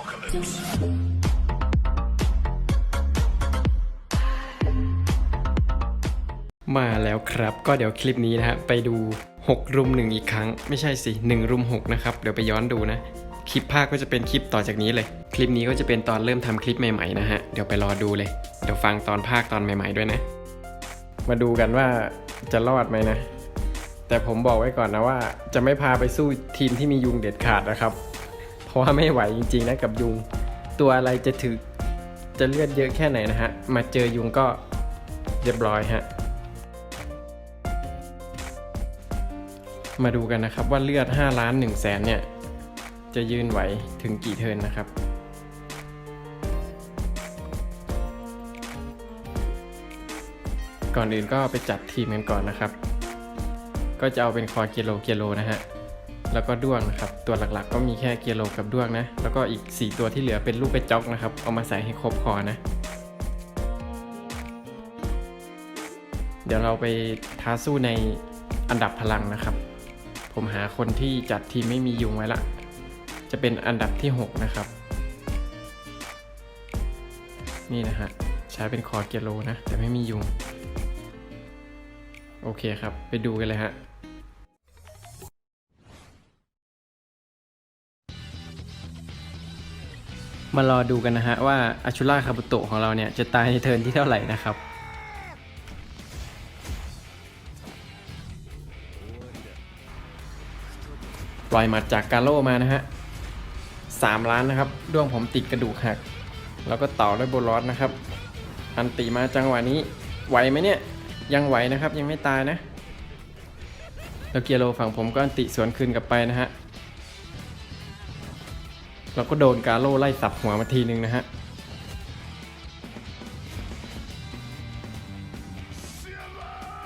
apocalypse. มาแล้วครับก็เดี๋ยวคลิปนี้นะฮะไปดู 6 รุมหนึ่งอีกครั้ง ไม่ใช่สิ 1 รุม 6 นะครับ เดี๋ยวไปย้อนดูนะ คลิปภาคก็จะเป็นคลิปต่อจากนี้เลย คลิปนี้ก็จะเป็นตอนเริ่มทำคลิปใหม่ๆนะฮะ เดี๋ยวไปรอดูเลย เดี๋ยวฟังตอนภาคตอนใหม่ ๆด้วยนะ มาดูกันว่าจะรอดไหมนะ แต่ผมบอกไว้ก่อนนะว่า จะไม่พาไปสู้ทีมที่มียุงเด็ดขาดนะครับ เพราะว่าไม่ไหวจริงๆนะกับยุง ตัวอะไรจะถือจะเลือดเยอะแค่ไหนนะฮะ มาเจอยุงก็เรียบร้อยฮะ มาดูกันนะครับว่าเลือด 5 ล้าน1แสนเนี่ย จะยืนไหวถึงกี่เทินนะครับก่อนอื่นก็ไปจัดทีมกันก่อนนะครับ ก็จะเอาเป็นคอเกโลเกโลนะฮะ แล้วก็ด้วงนะครับ ตัวหลักๆ ก็มีแค่เกียโลกับด้วงนะ แล้วก็อีก 4 ตัวที่เหลือเป็นลูกกระจอกนะครับ เอามาใส่ให้ครบคอนะ เดี๋ยวเราไปท้าสู้ในอันดับพลังนะครับ ผมหาคนที่จัดทีมไม่มียุงไว้ละ จะเป็นอันดับที่ 6 นะครับ นี่นะฮะ ใช้เป็นคอเกียโลนะ แต่ไม่มียุง โอเคครับ ไปดูกันเลยฮะ มารอดูกันนะฮะว่าอาชูล่าคาบุโตะของเราเนี่ยจะตายในเทิร์นที่เท่าไหร่นะครับ ปล่อยหมัดจากกาโลมานะฮะสามล้านนะครับดวงผมติดกระดูกหัก แล้วก็ต่อด้วยโบลอสนะครับ อันติมาจังหวะนี้ไหวไหมเนี่ย ยังไหวนะครับยังไม่ตายนะ แล้วเกียร์โลฝั่งผมก็อันติสวนคืนกลับไปนะฮะ เราก็โดนกาโลไล่สับหัวมาทีนึงนะฮะ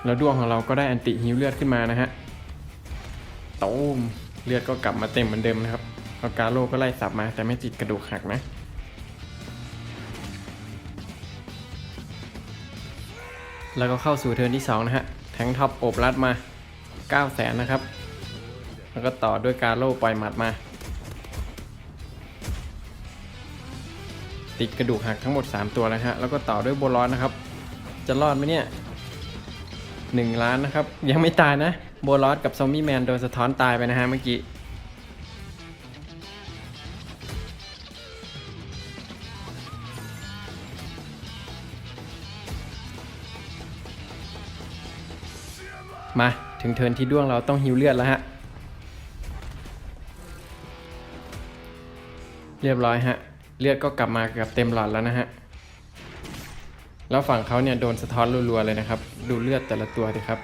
แล้วดวงของเราก็ได้อันติฮิวเลือดขึ้นมานะฮะตูมเลือดก็กลับมาเต็มเหมือนเดิมนะครับแล้วกาโลก็ไล่สับมาแต่ไม่ติดกระดูกหักนะแล้วก็เข้าสู่เทิร์นที่ 2 นะฮะ แทงท็อปโอบรัดมา 9 0 0แสนนะครับ แล้วก็ต่อด้วยกาโลปล่อยหมัดมา ติดกระดูกหักทั้งหมด 3 ตัวแล้วฮะแล้วก็ต่อด้วยโบลอนนะครับ จะรอดไหมเนี่ย1ล้านนะครับ ยังไม่ตายนะโบลอสกับซอมบี้แมนโดนสะท้อนตายไปนะฮะเมื่อกี้มาถึงเทินที่ด้วงเราต้องฮิวเลือดแล้วฮะ เรียบร้อยฮะ เลือดก็กลับมาเกือบเต็มหลอดแล้วนะฮะ แล้วฝั่งเขาเนี่ยโดนสะท้อนรัวๆเลยนะครับ ดูเลือดแต่ละตัวดิครับ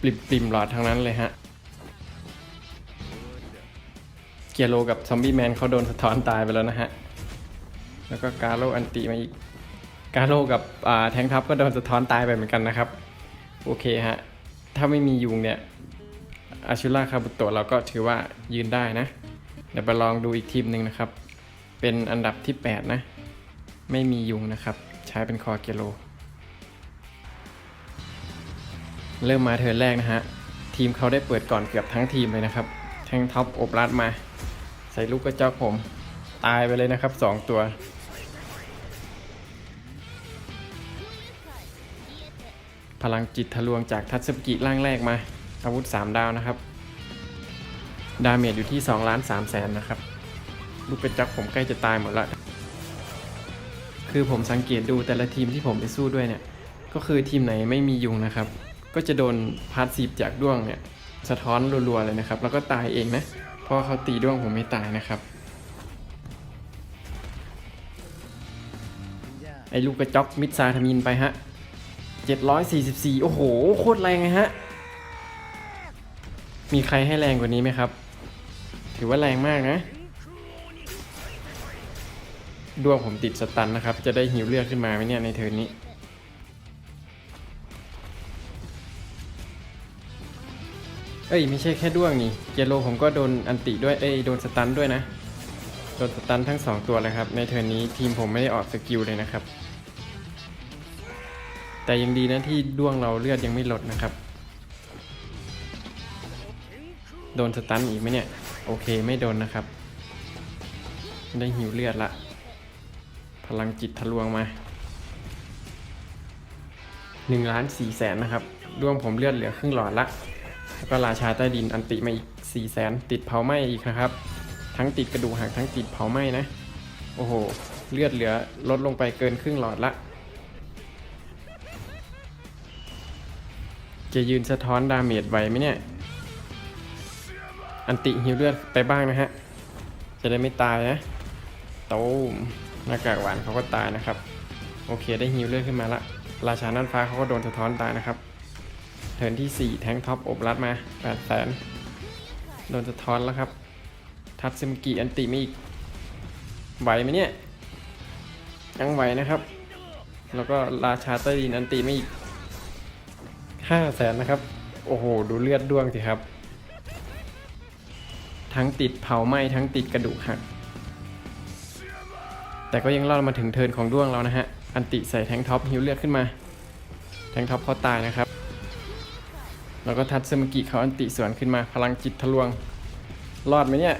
ปริบปริมหลอดทั้งนั้นเลยฮะ เกียโลกับซอมบี้แมนเขาโดนสะท้อนตายไปแล้วนะฮะ แล้วก็กาโลอันติมาอีก กาโลกับแทงทัพก็โดนสะท้อนตายไปเหมือนกันนะครับ โอเคฮะ ถ้าไม่มียุงเนี่ยอาชูล่าคาบุโตะเราก็ถือว่ายืนได้นะ เดี๋ยวไปลองดูอีกทีมหนึ่งนะครับ เป็นอันดับที่ 8 นะ ไม่มียุงนะครับ ใช้เป็นคอเกโล เริ่มมาเทิร์นแรกนะฮะ ทีมเขาได้เปิดก่อนเกือบทั้งทีมเลยนะครับ แทงท็อปอบรัดมา ใส่ลูกกระจอกผม ตายไปเลยนะครับ 2 ตัวพลังจิตทะลวงจากทัตสึกิร่างแรกมา อาวุธ 3 ดาวนะครับ ดาเมจอยู่ที่ 2 ล้าน3แสนนะครับ ลูกกระจอกผมใกล้จะตายหมดละคือผมสังเกตดูแต่ละทีมที่ผมไปสู้ด้วยเนี่ย ก็คือทีมไหนไม่มียุงนะครับ ก็จะโดนพาร์ทซีฟจากด้วงเนี่ย สะท้อนรัวๆเลยนะครับ แล้วก็ตายเองนะเพราะเขาตีด้วงผมไม่ตายนะครับไอ้ลูกกระจอกมิดซาทามินไปฮะ 744 โอ้โห โคตรแรงเลยฮะ มีใครให้แรงกว่านี้ไหมครับ ถือว่าแรงมากนะ ดวงผมติดสตันนะครับ จะได้หิวเลือดขึ้นมาไหมเนี่ยในเทิร์นนี้ เอ้ยไม่ใช่แค่ด้วงนี่ เจโลผมก็โดนอันติด้วย เอ้ยโดนสตันด้วยนะ โดนสตันทั้งสองตัวเลยครับ ในเทิร์นนี้ทีมผมไม่ได้ออกสกิลเลยนะครับ แต่ยังดีนะที่ด้วงเราเลือดยังไม่ลดนะครับ โดนสตันอีกไหมเนี่ย โอเคไม่โดนนะครับ ได้หิวเลือดละ ลังจิตทะลวงมา1ล้าน4แสนนะครับดวงผมเลือดเหลือครึ่งหลอดละแล้วก็ราชาใต้ดินอันติมาอีก4แสนติดเผาไหม้อีกนะครับ ทั้งติดกระดูกหักทั้งติดเผาไหม้นะ โอ้โห เลือดเหลือลดลงไปเกินครึ่งหลอดละจะยืนสะท้อนดาเมจไหวไหมเนี่ย อันติฮิวเลือดไปบ้างนะฮะ จะได้ไม่ตายนะ โตูม หน้ากากหวานเขาก็ตายนะครับ โอเคได้ฮิวเลือดขึ้นมาละ ราชาน่านฟ้าเขาก็โดนสะท้อนตายนะครับ เทิร์นที่ 4 แทงท็อปอบรัดมา8แสนโดนสะท้อนแล้วครับ ทัตซึมกิอันติไม่อีกไหวไหมเนี่ย ยังไหวนะครับ แล้วก็ราชาใต้ดินอันติไม่อีกห้าแสนนะครับ โอ้โห ดูเลือดด้วงสิครับ ทั้งติดเผาไหม้ทั้งติดกระดูกหัก แต่ก็ยังรอดมาถึงเทินของด้วงแล้วนะฮะ อันติใส่แทงท็อปฮิวเลือดขึ้นมา แทงท็อปเขาตายนะครับ แล้วก็ทัตซึมกิเขาอันติสวนขึ้นมา พลังจิตทะลวง รอดไหมเนี่ย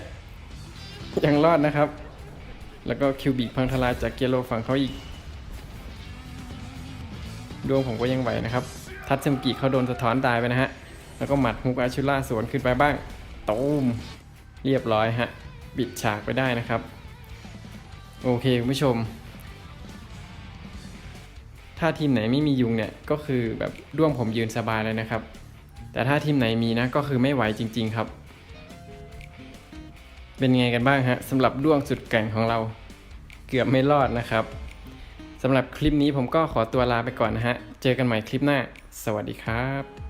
ยังรอดนะครับ แล้วก็คิวบิกพังทลายจากเกโลฝั่งเขาอีก ดวงผมก็ยังไหวนะครับ ทัตซึมกิเขาโดนสะท้อนตายไปนะฮะ แล้วก็หมัดฮุกอาชูล่าสวนขึ้นไปบ้างตูมเรียบร้อยฮะ บิดฉากไปได้นะครับ โอเคคุณผู้ชม ถ้าทีมไหนไม่มียุงเนี่ยก็คือแบบด้วงผมยืนสบายเลยนะครับ แต่ถ้าทีมไหนมีนะก็คือไม่ไหวจริง ๆครับ เป็นไงกันบ้างฮะสำหรับด้วงสุดแก่งของเรา เกือบไม่รอดนะครับสำหรับคลิปนี้ผมก็ขอตัวลาไปก่อนนะฮะ เจอกันใหม่คลิปหน้า สวัสดีครับ